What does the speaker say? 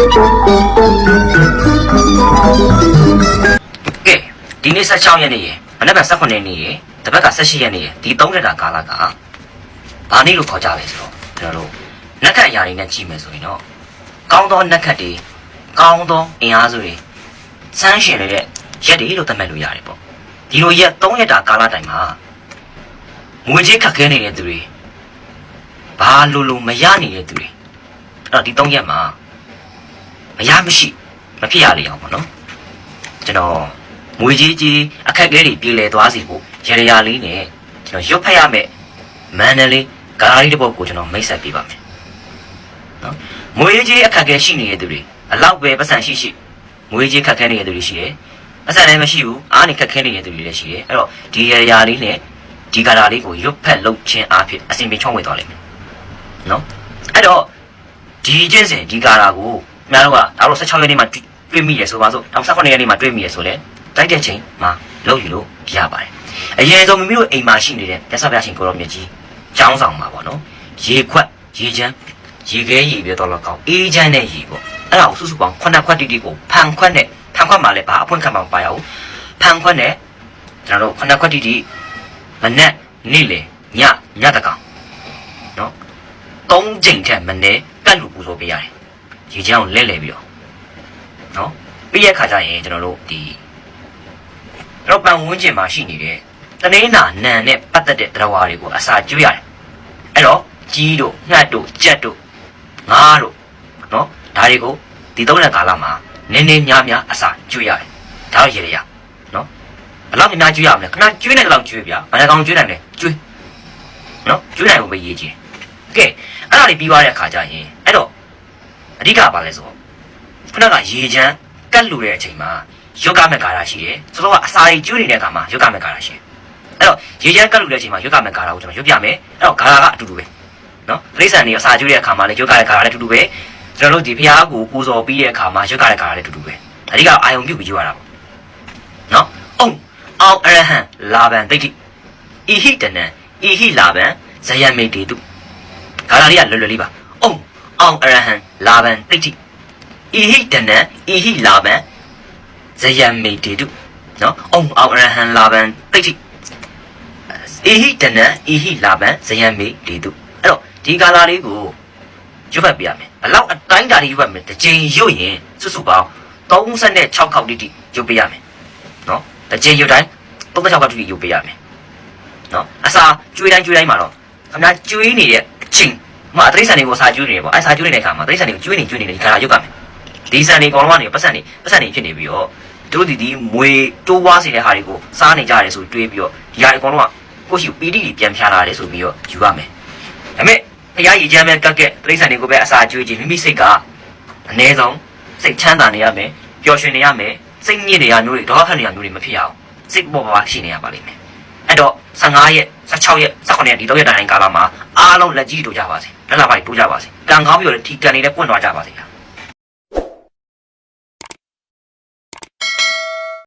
ကဲဒီနေ့16ရက်နေ့ရယ်မနက်ဖြန်18ရက်နေ့ရယ်တပတ်က18ရက်နေ့ရယ်ဒီ3ရက်တာကာလကဘာနေ့လို့ခေါ်ကြလဲဆိုတော့ကျွန်တော်တို့နက်ခတ်အရာတွေနဲ့ကြည့်မယ်ဆိုရင်တော့ကောင်းသောနက်ခတ်တွေကောင်းသောအင်အားစုတွေစမ်းရှင်နေတဲ့ရက်တွေလို့သတ်မှတ်လို့ရတယ်ပေါ့ဒီလိုရက်3ရက်တာကာလတိုင်မှာငွေကြေးခက်ခဲနေတဲ့သူတွေဘာလို့လို့မရနေတဲ့သူတွေအဲ့တော့ဒီ3ရက်မှာ မရမရှိမဖြစ်ရလေအောင်ပေါ့နော်ကျွန်တော်ငွေကြီးကြီးအခက်အခဲတွေပြေလည်သွားစီဖို့ရရရလေးနဲ့ကျွန်တော်ရွတ်ဖက်ရမယ်မန္တလေးဂါလာရီတစ်ပုတ်ကိုကျွန်တော်မိတ်ဆက်ပေးပါမယ်နော်ငွေကြီးအခက်အခဲရှိနေတဲ့သူတွေအလောက်ပဲပတ်စံရှိရှိငွေကြီးခက်ခဲနေတဲ့သူတွေရှိတယ်ပတ်စံလည်းမရှိဘူးအားနေခက်ခဲနေတဲ့သူတွေလည်းရှိတယ်အဲ့တော့ဒီရရလေးနဲ့ဒီဂါလာလေးကိုရွတ်ဖက်လုပ်ခြင်းအဖြစ်အစီအမံချောင်းဝင်သွားလိမ့်မယ်နော်အဲ့တော့ဒီကျင့်စဉ်ဒီဂါလာကို အများတို့ကဒါတော့16ရက်နေ့မှာတွေ့တွေ့မိရဆိုပါစို့နောက်18ရက်နေ့မှာတွေ့မိရဆိုလဲတိုက်တဲ့ချိန်မှာလုပ်ယူလို့ရပါတယ်အရင်ဆုံးမိမိတို့အိမ်မှာရှိနေတဲ့မြတ်စွာဘုရားရှင်ကိုရောမြတ်ကြီးကျောင်းဆောင်မှာပေါ့နော်ရေခွက်ရေချမ်းရေခဲရေပြတော့လောက်ကောင်းအေးချမ်းတဲ့ရေပေါ့အဲ့ဒါကိုစုစုပေါင်းခုနှစ်ခွက်တိတိကိုဖန်ခွက်နဲ့ဖန်ခွက်မှာလည်းဘာအဖွင့်ခတ်မှာမပါရဘူးဖန်ခွက်နဲ့ကျွန်တော်တို့ခုနှစ်ခွက်တိတိမနဲ့နေ့လေညညတကောင်နော်သုံးချိန်ထက်မနည်းကတ်လူပူဇော်ပေးရတယ်။ ရေချမ်းကိုလဲလဲပြီးတော့နော်ပြီးရခါကျရင်ကျွန်တော်တို့ဒီတော့ပန်ဝန်းကျင်မှာရှိနေတဲ့တနေနာနံနဲ့ပတ်သက်တဲ့တရားဝါတွေကိုအစာကျွေးရတယ်။အဲ့တော့ကြီးတို့ငှက်တို့ကြက်တို့ငါးတို့နော်ဒါတွေကိုဒီသုံးရက်ကာလမှာနည်းနည်းများများအစာကျွေးရတယ်။ဒါတော့ရေရရနော်ဘယ်လောက်များများကျွေးရမလဲခဏကျွေးနေတယ်လောက်ကျွေးပြဘယ်နှကောင်ကျွေးနိုင်လဲကျွေးနော်ကျွေးနိုင်ဖို့ပဲရည်ကြီးတယ်ကဲအဲ့ဒါလေးပြီးသွားတဲ့အခါကျရင်အဲ့တော့ အဓိကပါလဲဆိုတော့ခုနကရေချမ်းကတ်လူတဲ့အချိန်မှာယောဂမက်ကာရာရှိတယ်ဆိုတော့အစာရီကျွေးနေတဲ့အခါမှာယောဂမက်ကာရာရှိတယ်အဲ့တော့ရေချမ်းကတ်လူတဲ့အချိန်မှာယောဂမက်ကာရာကိုကျွန်တော်ရွတ်ပြမယ်အဲ့တော့ဂါရာကအတူတူပဲနော်တိရစ္ဆာန်တွေအစာကျွေးတဲ့အခါမှာလည်းယောဂရဲ့ဂါရာလည်းအတူတူပဲကျွန်တော်တို့ဒီဖျားကိုပူဇော်ပြီးတဲ့အခါမှာယောဂရဲ့ဂါရာလည်းအတူတူပဲအဓိကအာယုံပြုတ်ပြီးရွတ်ရတာပေါ့နော်အုံအောင်အရဟံလာဘံဒိဋ္ဌိဣဟိတနံဣဟိလာဘံဇယမေတေတုဂါလာလေးကလွယ်လွယ်လေးပါအုံ အောင်အရဟံလာဘံတိတ်တိဣဟိတနံဣဟိလာဘံဇယံမေတေတုနော်အုံအောင်အရဟံလာဘံတိတ်တိဣဟိတနံဣဟိလာဘံဇယံမေတေတုအဲ့တော့ဒီဂါလာလေးကိုရွတ်ဖတ်ပြရမယ်ဘလောက်အတိုင်းတာလေးရွတ်ဖတ်မယ်တစ်ချိန်ရွတ်ရင်စုစုပေါင်း36ခေါက်တိတိရွတ်ပြရမယ်နော်တစ်ချိန်ရွတ်တိုင်း36ခေါက်တိတိရွတ်ပြရမယ်နော်အစာကျွေးတိုင်းကျွေးတိုင်းမှာတော့အများကျွေးနေတဲ့အချိန် မှာအတိရစ္ဆာန်တွေကိုစာကျွေးနေတယ်ပေါ့အဲစာကျွေးနေတဲ့အခါမှာတိရစ္ဆာန်တွေကိုကျွေးနေကျွေးနေတယ်ဒီခါလာရုပ်ကမယ်ဒီဆန်တွေကောင်လုံးကနေပတ်စံနေပတ်စံနေဖြစ်နေပြီးတော့သူတို့ဒီဒီမွေတိုးွားစေတဲ့ဟာတွေကိုစားနေကြရတယ်ဆိုတွေးပြီးတော့ဒီဟာတွေကောင်လုံးကကိုယ့်ရှိပီတိတွေပြန်ဖြာလာတယ်ဆိုပြီးတော့ယူရမယ်ဒါပေမဲ့ဖရားရည်ချမ်းပဲကက်ကက်တိရစ္ဆာန်တွေကိုပဲအစာကျွေးခြင်းမိမိစိတ်ကအနည်းဆုံးစိတ်ချမ်းသာနေရမယ်ပျော်ရွှင်နေရမယ်စိတ်ညစ်နေရမျိုးတွေဒေါသနေရမျိုးတွေမဖြစ်ရအောင်စိတ်ပေါ်ပါရှိနေရပါလိမ့်မယ်အဲ့ တော့15ရက်16ရက်18ရက်ဒီတော့ရက်တိုင်းကာလမှာအားလုံးလက်ကြီးတို့ကြပါစေလက်လာပိုက်တို့ကြပါစေကံကောင်းပြီးတော့ဒီကံလေးနဲ့ပွင့်သွားကြပါစေဗျာ